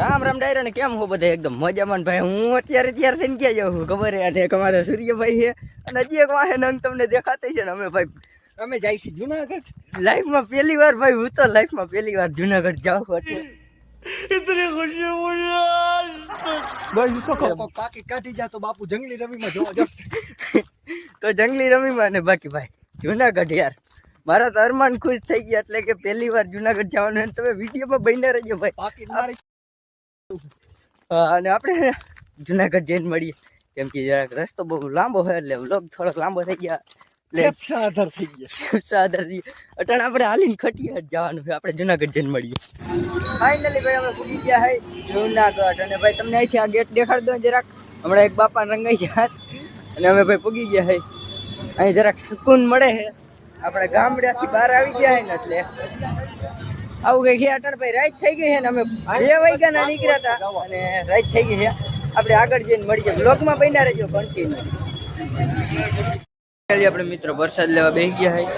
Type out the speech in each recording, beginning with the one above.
રામ રામ ડાયરા કેમ હો બધા એકદમ મજામાં? ભાઈ હું અત્યારે ત્યાર થઈને ક્યાં જાઉં ખબર અને એક અમારા સૂર્યભાઈ છે. અને હજી એક વાહન અંગ તમને દેખાતા છે ને અમે ભાઈ અમે જાય છે જુનાગઢ. લાઈફમાં પહેલી વાર ભાઈ હું તો લાઈફમાં પહેલી વાર જુનાગઢ જાઉં એટલે બસ તો કાકી કાઢી જા તો બાપુ જંગલી રમીમાં જોવા જશે તો જંગલી રમીમાં ને બાકી ભાઈ જુનાગઢ યાર. મારા તો અરમાન ખુશ થઈ ગયા એટલે કે પહેલી વાર જુનાગઢ જવાનું તમે વિડીયોમાં બન્યા રહેજો ભાઈ. અને આપણે જુનાગઢ જઈને મળીએ. કેમ કે જરાક રસ્તો બહુ લાંબો હોય એટલે વ્લોગ થોડોક લાંબો થઈ ગયા. એટલે ફેફસા આધાર થઈ ગયા. અટાણે આપણે હાલીને જવાનું છે. આપણે જુનાગઢ જઈને મળીએ. ફાઇનલી ભાઈ અમે પૂરી ગયા હે જુનાગઢ. અને ભાઈ તમને આ ગેટ દેખાડ દો જરાક. હમણાં એક બાપાને રંગાઈ હાથ અને અમે ભાઈ પૂગી ગયા હે. અહીં જરાક સુકૂન મળે છે. આપણે ગામડેથી બહાર આવી ગયા હે ને એટલે. આવું કઈ ગયા અટણ ભાઈ રાઈટ થઈ ગઈ છે ને અમે બે વાગ્યાના નીકળ્યા હતા અને રાઈટ થઈ ગઈ છે. આપણે આગળ જઈને મળીએ. બ્લોગમાં બન્યા રહેજો કન્ટિન્યુ આપણે મિત્રો વરસાદ લેવા બેસી ગયા છે.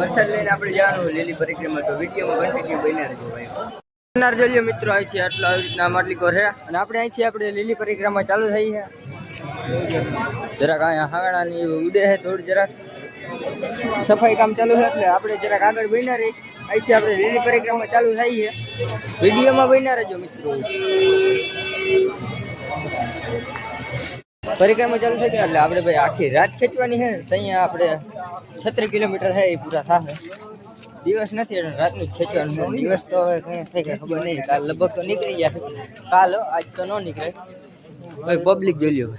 વરસાદ લઈને આપણે જવાનું લીલી પરિક્રમા તો વિડીયોમાં કન્ટિન્યુ બન્યા રહેજો ભાઈ. જોજો મિત્રો અહીંથી આટલા આવી રીતના માટલીકો છે અને આપણે અહીંથી આપણે લીલી પરિક્રમા ચાલુ થઈ છે. જરાક અહીંયા હાગણાની ઉડે છે થોડી જરાક. સફાઈ કામ ચાલુ છે એટલે આપણે જરાક આગળ બન્યા રહી. અહીંથી આપણે લીલી પરિક્રમા ચાલુ થઈ છે. વિડીયોમાં બન્યા રહેજો મિત્રો. પરિક્રમા ચાલુ થઈ ગયા એટલે આપણે ભાઈ આખી રાત ખેંચવાની છે. ને તો અહીંયા આપણે છત્રીસ કિલોમીટર થાય એ પૂરા થશે દિવસ નથી એટલે રાતનું જ ખેંચવાનું છે. દિવસ તો હવે કઈ થઈ ગયા ખબર નહીં. કાલ લગભગ તો નીકળી ગયા કાલ હો, આજ તો ન નીકળે. ભાઈ પબ્લિક જોઈ લ્યો.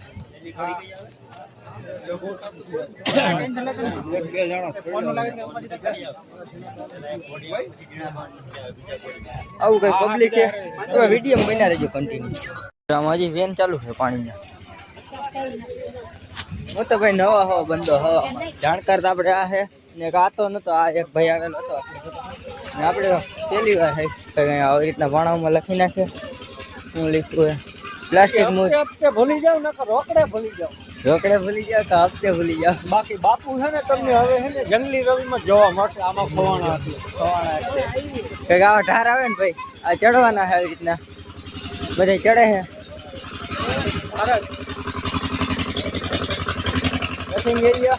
આવું કઈ પબ્લિક છે? તો વીડિયો બન્યા રહેજો કન્ટિન્યુ આમાં હજી વેન ચાલુ છે પાણીના. હું તો ભાઈ નવા હો બંદો હો જાણકાર તો આપણે આ છે ને એક આતો નતો આ એક ભાઈ આવેલો હતો ને આપણે પહેલી વાર છે કંઈ આવી રીતના ભાણાઓમાં લખી નાખે. શું લખ્યું હે પ્લાસ્ટિક મુજ હપ્તે ભૂલી જાવ નકર રોકડે ભૂલી જાવ રોકડે ભૂલી જાવ તો હપ્તે ભૂલી જાવ બાકી બાપુ છે ને તમને હવે છે ને જંગલી રવિમાં જોવા મળશે આમાં ખવાના હતી ખવાના છે. કંઈક આવા ઢાર આવે ને ભાઈ આ ચડવાના છે આવી રીતના. બધા ચડે છે. અરે. Dressing area.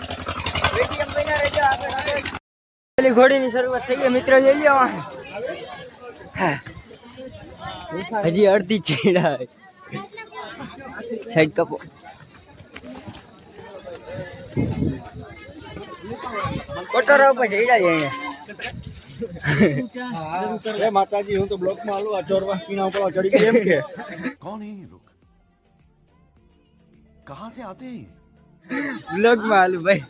ATM બન્યા રહેજો આગળ આગળ. પેલી ઘોડીની શરૂઆત થઈ ગઈ મિત્રો લઈ લ્યો વાહ. હજી અડધી ચીડા સાઈડ કપો. કટોરા ઉપર જઈડા જઈને એ માતાજી હું તો બ્લોકમાં આલું આ ચોરવા પીણા ઉપર ચડી ગઈ એમ કે. કોણ હે લોક કહા સે આતે બ્લોકમાં આલું ભાઈ.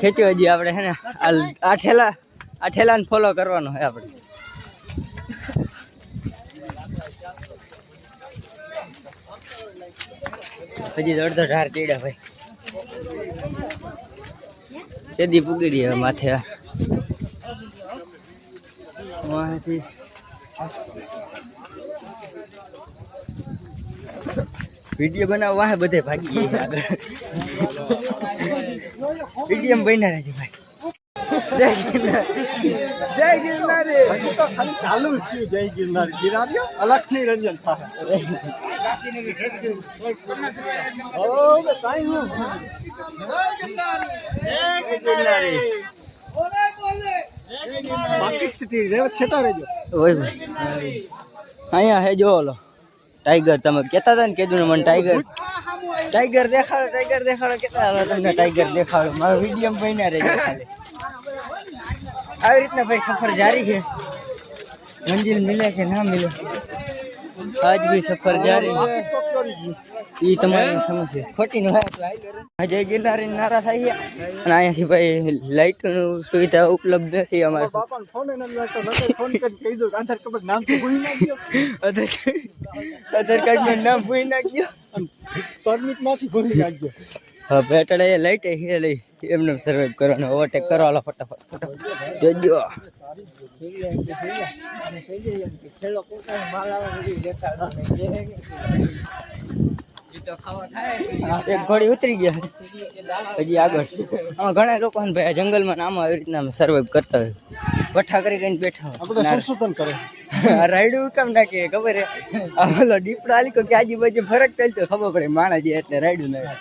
ખેંચ્યો હજી આપણે હે ને? આ ઠેલા આ ઠેલાને ફોલો કરવાનો હે આપણે. હજી અડધો ઢાર ચડ્યા ભાઈ. તેદી પૂગી રહી હવે માથે. વાંથી વીડિયો બનાવવા વાહે બધે ભાગી ગયા આગળ. વીડિયો બન્યા રહેજો ભાઈ. જય ગિરનાર. જય ગિરનાર. તો ચાલુ થયું, જય ગિરનાર. ગિરાવ્યો? અલખ રંજન થાય હવે કાંઈ હું બાકી સ્થિતિ રેવત છેટા રહેજો ઓય ભાઈ અહીંયા હે જો ઓલો ટાઈગર તમે કહેતા હતા ને કીધું ને મને ટાઈગર ટાઈગર દેખાડો ટાઈગર દેખાડો કેતા હવે તમને ટાઈગર દેખાડો. મારો વીડિયો બન્યા રહેજો ખાલી. આવી રીતના ભાઈ સફર જારી છે. મંજિલ મિલે કે ના મિલે? આજ બી સફર જારી. ઈ તમારી સમસ્યા. ખોટી નો આજે ગિરનારી નારા થાય ગયા અને અહીંયાથી ભાઈ લાઇટનું સુવિધા ઉપલબ્ધ નથી અમારે. બાપાને ફોન એને નતો નતો ફોન કરી કહી દો આધાર કાર્ડ નામ તો ભૂલી નાખ્યો આધાર કાર્ડનું નામ ભૂલી નાખ્યો પરમિટમાંથી ભૂલી નાખ્યો હા બેટડે એ લાઈટ એમને સર્વાઈવ કરવાનો ઓવરટેક કરવાનો ફટાફટ ફટાફટ. જોજો. એક ઘોડી ઉતરી ગયા હજી આગળ. આમાં ઘણા લોકો ને ભાઈ જંગલમાં આમાં આવી રીતના સર્વાઈવ કરતા હોય. પઠ્ઠા કરી કરીને બેઠા આપણે કરે. રાયડું કેમ નાખે ખબર ઓલો દીપડો આલી કો કે આજુબાજુ ફરક ચાલતો ખબર પડે માણા જે એટલે રાયડું નાખે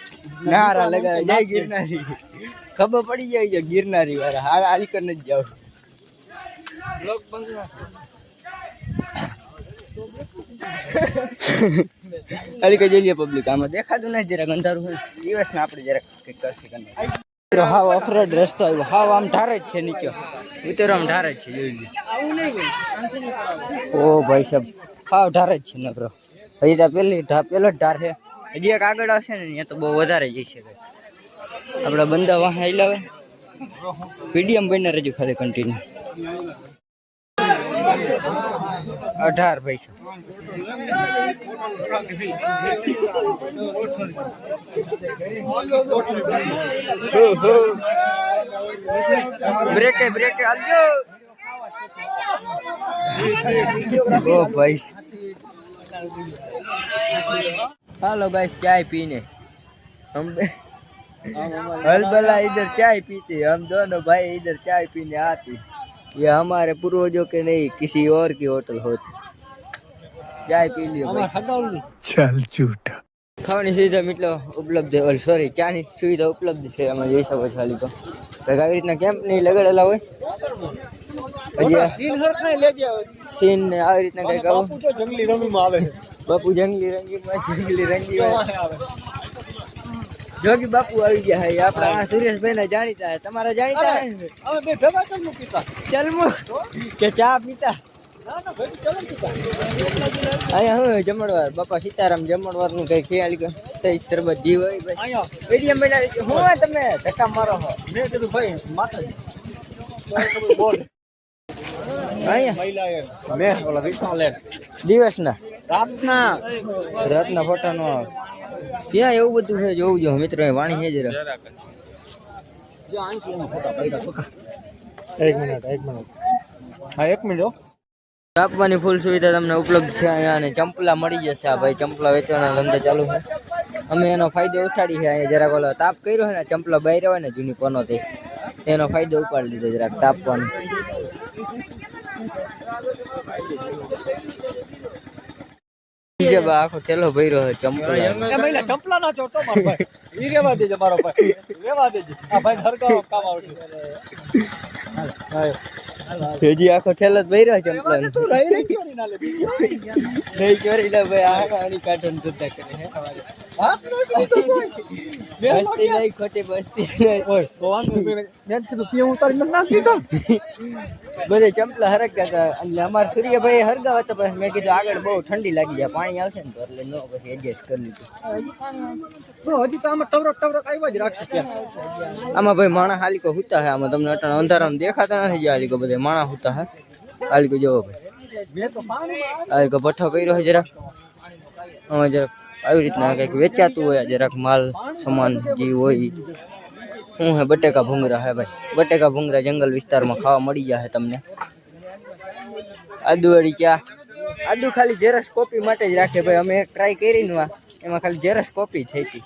નારા લગાવે જય ગિરનારી. ખબર પડી જાય ગિરનારી વાળા. હાલ આલી કર નથી જાવ. આલી કઈ જોઈએ પબ્લિક આમાં દેખાતું નથી જરાક, અંધારું હોય. દિવસ ને આપણે જરાક કંઈક કરશે કે નહીં. હાવ અફરોડ રસ્તો આવ્યો. હાવ આમ ઢાર જ છે નીચે. ઉતરો, આમ ઢાર જ છે, જોઈ ઓ ભાઈ સાહેબ, હાવ ઢાર જ છે નકરો. હજી ત્યાં પેલી પેલો જ ઢાર છે. હજી એક આગળ આવશે ને ત્યાં તો બહુ વધારે જઈ શકે. આપણા બંદા વાહ લાવે પીડીએમ બનીને રજૂ ખાલી કન્ટિન્યુ અઢાર પૈસા. બ્રેકે બ્રેકે હાલજો ઓ ભાઈ. હાલો ગાઈસ, ચાય પીને. હમ. હલબલા ઇધર ચાય પીતી, હમ. દોનો ભાઈ ઇધર ચાય પીને આતી. ये हमारे पूर्वजों के नहीं किसी और की होटल होती चाय पी लियो આમાં भाई। સગાવલું चल झूठा ખાવાની સુવિધા મિત્રો ઉપલબ્ધ સોરી ચાની સુવિધા ઉપલબ્ધ છે આમાં જઈ શકો છો હાલી તો કંઈક આવી રીતના કેમ્પ નહીં લગાડેલા હોય હજી આ સીન સરખાઈ લેજે સીન ને આવી રીતના કંઈક આવું બાપુ જો જંગલી રમીમાં આવે છે બાપુ જંગલી રંગીમાં જંગલી રંગીમાં વાહે આવે જોગી બાપુ આવી ગયા હે આપણા આ સુરેશભાઈ ના જાણીતા હે તમારા જાણીતા હે? ને? હવે બે ભેગા ચલનું પીતા ચલમો કે ચા પીતા? ના ના ભેગું ચલન પીતા અહીંયા હું જમણવાર? બાપા સીતારામ જમણવારનું કઈ ખ્યાલ કે સહી શરબત જીવ હોય ભાઈ? અહીંયા. મીડિયમ બનાવી હું હોય તમે? ધક્કા મારો હો. મેં કીધું ભાઈ માતાજી. તો એ ખબર બોલ. અહીંયા. મહિલા એ મેં ઓલા વિશાલ એ. દિવસના? રાતના. રાતના ફોટા નો આવે ત્યાં એવું બધું છે જોવું જો મિત્રો વાણી છે જરા. એક મિનિટ એક મિનિટ. હા એક મિનિટ હો. આપવાની ફૂલ સુવિધા તમને ઉપલબ્ધ છે અહીંયા અને ચંપલા મળી જશે આ ભાઈ ચંપલા વેચવાના ધંધો ચાલુ છે. અમે એનો ફાયદો ઉઠાડી છે અહીંયા જરાક ઓલો તાપ કર્યો છે ને ચંપલા બહાર હોય ને જૂની પનો એનો ફાયદો ઉપાડી લીધો જરાક તાપવાનો. બીજે બા આખો થેલો ભર્યો છે ચંપલા. એ મહિલા ચંપલા ના ચોટો મારો ભાઈ. ઈ રેવા દેજે મારો ભાઈ. રેવા દેજે. આ ભાઈ હરગાવ કામ આવશે. હજી આખો ઠેલો જ ભર્યો ચંપલા તું રહી રહી નહીં નાલે નહીં ચોરી લે ભાઈ આ આની કાઢન જોતા કરે હે કોઈ. બસ્તી નહીં ખોટી બસ્તી નહીં ઓય તો. વાંધો નહીં. મેં મેં કીધું તું ઉતારી નથી નાખી તો બધે ચંપલા હરકતા હતા એટલે અમારા સૂર્યભાઈ હરગાવ હતા પછી મેં કીધું આગળ બહુ ઠંડી લાગી જાય, પાણી આવશે ને તો એટલે નો પછી એડજસ્ટ કરી લીધું. તો હજી તો આમાં ટવરક ટવરક આવ્યા જ રાખશે ત્યાં આમાં ભાઈ માણસ હાલીકો હુતા હે, આમાં તમને અટાણે અંધારામાં દેખાતા નથી જે હાલીકો બધે માણસ હુતા હે. હાલીકો જોવો ભાઈ. મેં તો પાણીમાં હાલીકો ભઠ્ઠો કર્યો છે જરાક આમાં જરાક આવી રીતના કંઈક વેચાતું હોય જરાક માલ સામાન જે હોય શું હે બટેકા ભૂંગરા હે ભાઈ? બટેકા ભૂંગરા જંગલ વિસ્તારમાં ખાવા મળી જાય તમને. આદુવાળી ચા. આદુ ખાલી જેરસ કોપી માટે જ રાખે ભાઈ. અમે એક ટ્રાય કરી નું એમાં ખાલી જેરસ કોપી થઈ હતી.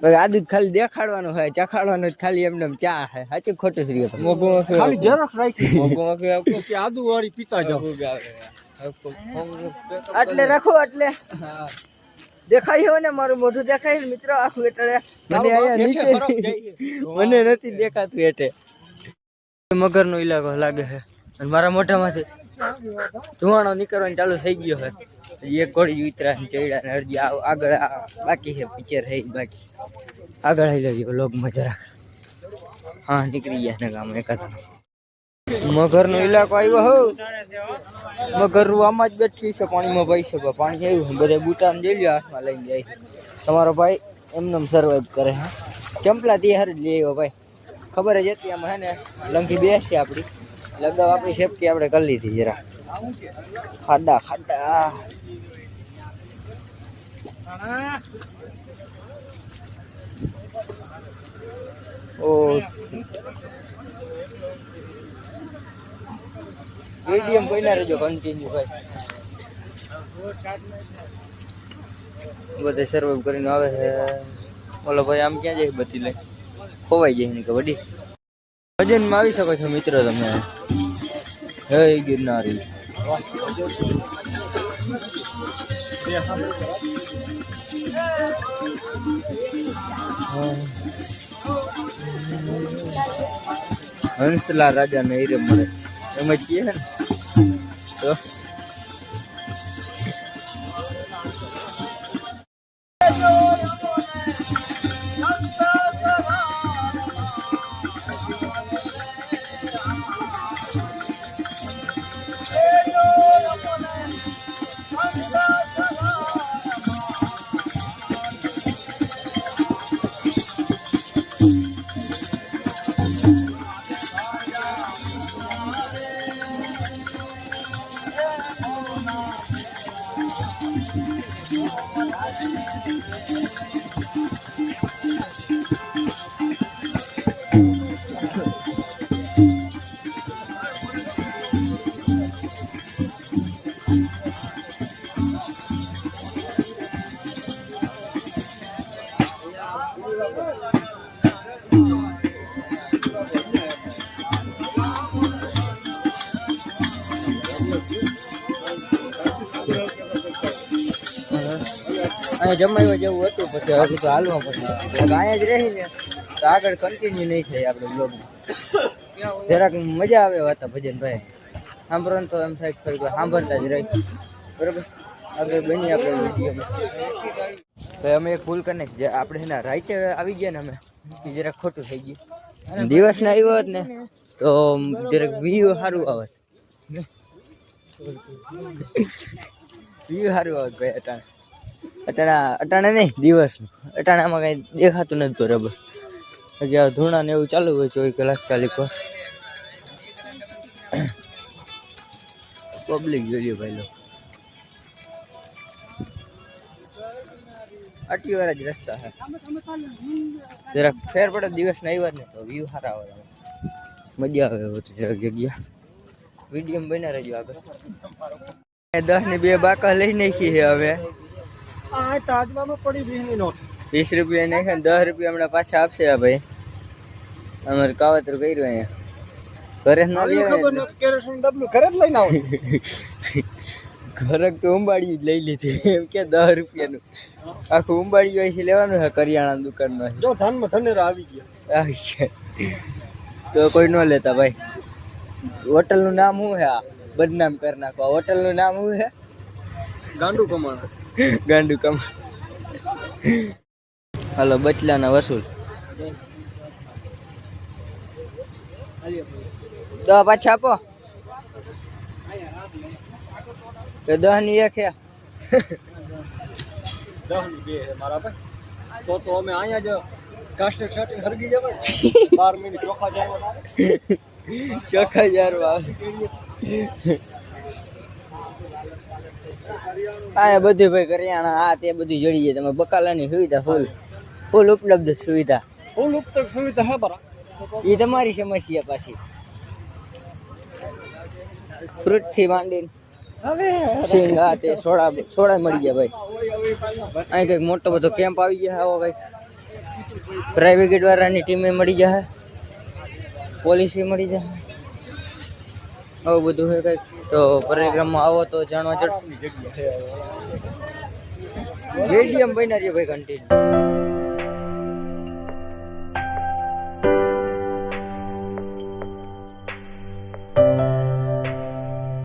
ભાઈ આદુ જ ખાલી દેખાડવાનું હોય ચખાડવાનું જ ખાલી એમને ચા હે. સાચું ખોટું શ્રી ખાલી જરાક રાખી. આદુ વાળી પીતા જાઓ. એટલે રાખો એટલે દેખાય હોય ને મારું મોઢું દેખાય ને મિત્રો આખું એટલે મને અહીંયા નીચે મને નથી દેખાતું એટલે મગરનો ઇલાકો લાગે છે. અને મારા મોઢામાંથી ધુવાણો નીકળવાનું ચાલુ થઈ ગયો છે. એક ઘોડી ઉતરા ચડ્યા ને હજી આગળ બાકી છે પિક્ચર છે બાકી. આગળ આવી લેજો લોગમાં જરાક. હા નીકળી ગયા ને ગામ એકાદ મગરનો ઇલાકો આવ્યો હો. મગર આમાં જ બેઠી છે, પાણીમાં ભાઈ છે, પાણી આવ્યું બધા બુટાને જઈ લ્યો, હાથમાં લઈને જાય તમારો ભાઈ એમને સર્વાઈવ કરે, હા. ચંપલા તે જ લઈ આવ્યો ભાઈ. ખબર જ હતી આમાં, હે ને? લંકી બેસ આપણી લગાવ આપણી સેફટી આપણે કરી લીધી જરા. ખાડા ખાડા. ઓ મીડિયમ બન્યા રહેજો કન્ટિન્યુ ભાઈ. બધે સર્વાઈવ કરીને આવે છે. ઓલો ભાઈ, આમ ક્યાં જાય બધી લઈ ખોવાઈ જાય ને કે વડી. ભજનમાં આવી શકો છો મિત્રો તમે. હે ગિરનારી. હંસલા રાજા ને હીરે મળે. એમ જ ને? તો અહીંયા જમાવ્યા જેવું હતું પછી હજુ તો હાલવા પછી. એટલે અહીંયા જ રહીને તો આગળ કન્ટિન્યુ નહીં થાય આપણે બ્લોગમાં જરાક મજા આવે હતા ભજનભાઈ. સાંભળવાનું તો એમ થાય કે ફરી કોઈ સાંભળતા જ રહી. બરાબર? આપણે બની આપણે વિડીયોમાં તો અમે એક ભૂલ કરી નાખી. જે આપણે એના રાઈતે આવી ગયા ને અમે એ જરાક ખોટું થઈ ગયું. દિવસ ને આવ્યો હોત ને તો જરાક વ્યૂ સારું આવત. વ્યૂ સારું આવત ભાઈ અટાણે અટાણા, અટાણે નહીં, દિવસ. અટાણામાં કઈ દેખાતું નથી બરાબર આ ધૂણા ને એવું ચાલુ હોય ચોવીસ કલાક ચાલીક વાર. પબ્લિક જોઈએ ભાઈ લો. આટલી વાર જ રસ્તા છે. જરાક ફેર પડે દિવસ ના આવ્યા ને તો વ્યૂ સારા આવે. મજા આવે એવું જરાક જગ્યા. વીડિયો બન્યા રહેજો આગળ. દસ ને બે બાકા લઈ નાખી છે હવે. આ તાજવામાં પડી વીસની નોટ વીસ રૂપિયા નાખ્યા ને દસ રૂપિયા હમણાં પાછા આપશે આ ભાઈ. અમારે કાવતરું કર્યું અહીંયા. ઘરે ના લઈ ખબર નથી કેરોસીન ડબલું ઘરે જ લઈને આવો ઘરે તો ઉંબાડી જ લઈ લીધી. એમ કે દસ રૂપિયાનું. આખું ઉંબાડી હોય છે લેવાનું છે કરિયાણા દુકાનમાં. જો ધાનમાં ધનેરા આવી ગયા. આવી છે તો કોઈ ન લેતા ભાઈ. હોટલનું નામ શું છે આ? બદનામ કરી નાખવા આ હોટલનું નામ શું છે? ગાંડુ કમાણા. ગાંડુ કમ. હાલો બચલાના વસૂલ. દસ પાછા આપો. કે દસની એક હે દસની બે છે મારા ભાઈ. તો તો અમે અહીંયા જ કાસ્ટેક સેટિંગ હરગી જવાય. બાર મિનિટ ચોખા જાય ચોખ્ખા હજાર આવે આ બધું ભાઈ કરિયાણા આ તે બધું જડી જાય. તમે બકાલાની સુવિધા ફૂલ ફૂલ ઉપલબ્ધ સુવિધા. ફૂલ ઉપલબ્ધ સુવિધા હે બરા. એ તમારી સમસ્યા પાછી. ફ્રૂટથી માંડીને સિંગ આ તે સોડા સોડા મળી ગયા ભાઈ. અહીં કંઈક મોટો બધો કેમ્પ આવી ગયા આવો કંઈક. પ્રાઇવેટ વાળાની ટીમે મળી જાય પોલીસી મળી જાય આવું બધું હોય કંઈક. તો પરિક્રમમાં આવો તો જાણવા છે. રેડિયમ બન્યા રહ્યો ભાઈ કન્ટિન્યુ